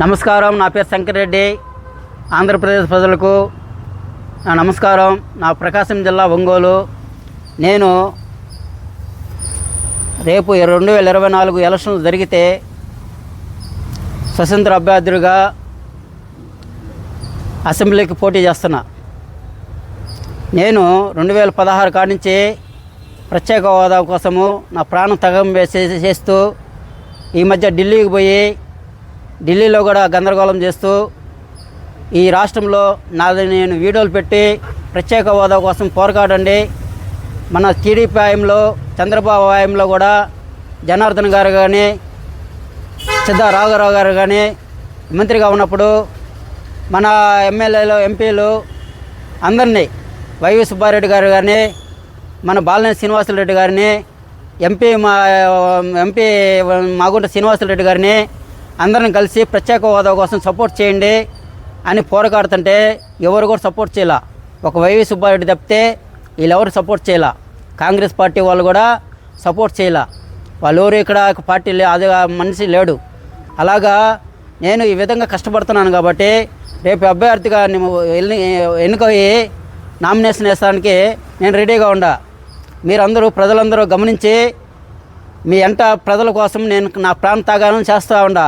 నమస్కారం నా పేరు శంకర్రెడ్డి ఆంధ్రప్రదేశ్ ప్రజలకు నా నమస్కారం. నా ప్రకాశం జిల్లా ఒంగోలు. నేను రేపు రెండు వేల ఇరవై నాలుగు ఎలక్షన్లు జరిగితే స్వతంత్ర అభ్యర్థుడిగా అసెంబ్లీకి పోటీ చేస్తున్నా. నేను రెండు వేల పదహారు కాడి నుంచి ప్రత్యేక హోదా కోసము నా ప్రాణం తగం వేసే- చేస్తూ ఈ మధ్య ఢిల్లీకి పోయి ఢిల్లీలో కూడా గందరగోళం చేస్తూ ఈ రాష్ట్రంలో నాది నేను వీడియోలు పెట్టి ప్రత్యేక హోదా కోసం పోరాడండి. మన టీడీపీ హయాంలో చంద్రబాబు హయాంలో కూడా జనార్దన్ గారు కానీ సిద్ధా రాఘరావు గారు కానీ మంత్రిగా ఉన్నప్పుడు మన ఎమ్మెల్యేలు ఎంపీలు అందరినీ వైవి సుబ్బారెడ్డి గారు కానీ మన బాలినేని శ్రీనివాసులరెడ్డి గారిని ఎంపీ మా ఎంపీ మాగుంట శ్రీనివాసులరెడ్డి గారిని అందరం కలిసి ప్రత్యేక హోదా కోసం సపోర్ట్ చేయండి అని పోరాడుతుంటే ఎవరు కూడా సపోర్ట్ చేయాల. ఒక వైవి సుబ్బారెడ్డి తప్పితే వీళ్ళెవరు సపోర్ట్ చేయాల. కాంగ్రెస్ పార్టీ వాళ్ళు కూడా సపోర్ట్ చేయాల. వాళ్ళెవరు ఇక్కడ పార్టీ లే అది మనిషి లేడు. అలాగా నేను ఈ విధంగా కష్టపడుతున్నాను కాబట్టి రేపు అభ్యర్థిగా నేను ఎన్ని ఎన్నికయ్యి నామినేషన్ వేస్తానికి నేను రెడీగా ఉండా. మీరందరూ ప్రజలందరూ గమనించి మీ ఎంట ప్రజల కోసం నేను నా ప్రాంతాగానం చేస్తూ ఉండా.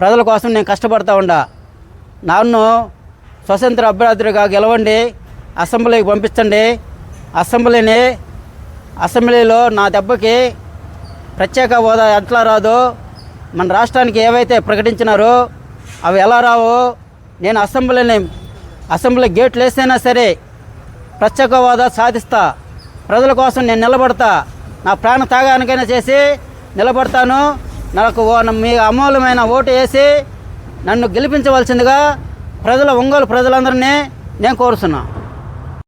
ప్రజల కోసం నేను కష్టపడతా ఉండా. నన్ను స్వతంత్ర అభ్యర్థిగా గెలవండి అసెంబ్లీకి పంపించండి. అసెంబ్లీని అసెంబ్లీలో నా దెబ్బకి ప్రత్యేక హోదా ఎట్లా రాదు? మన రాష్ట్రానికి ఏవైతే ప్రకటించినారో అవి ఎలా రావు? నేను అసెంబ్లీని అసెంబ్లీ గేట్లు వేసైనా సరే ప్రత్యేక హోదా సాధిస్తా. ప్రజల కోసం నేను నిలబడతా. నా ప్రాణ త్యాగానికైనా చేసి నిలబడతాను. నాకు ఓ- మీ అమూల్యమైన ఓటు వేసి నన్ను గెలిపించవలసిందిగా ప్రజల ఒంగోలు ప్రజలందరినీ నేను కోరుతున్నాను